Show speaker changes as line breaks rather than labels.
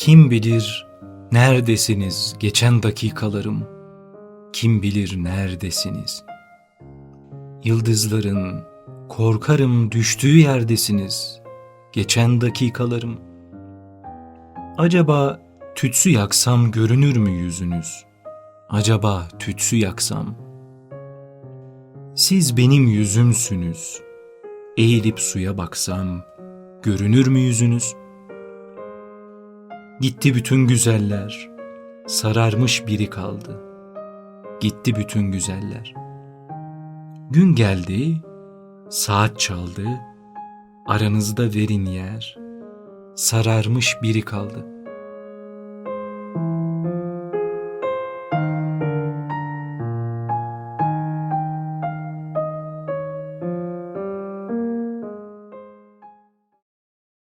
Kim bilir neredesiniz geçen dakikalarım? Kim bilir neredesiniz? Yıldızların korkarım düştüğü yerdesiniz geçen dakikalarım. Acaba tütsü yaksam görünür mü yüzünüz? Acaba tütsü yaksam? Siz benim yüzümsünüz. Eğilip suya baksam görünür mü yüzünüz? Gitti bütün güzeller, sararmış biri kaldı. Gitti bütün güzeller. Gün geldi, saat çaldı, aranızda verin yer, sararmış biri kaldı.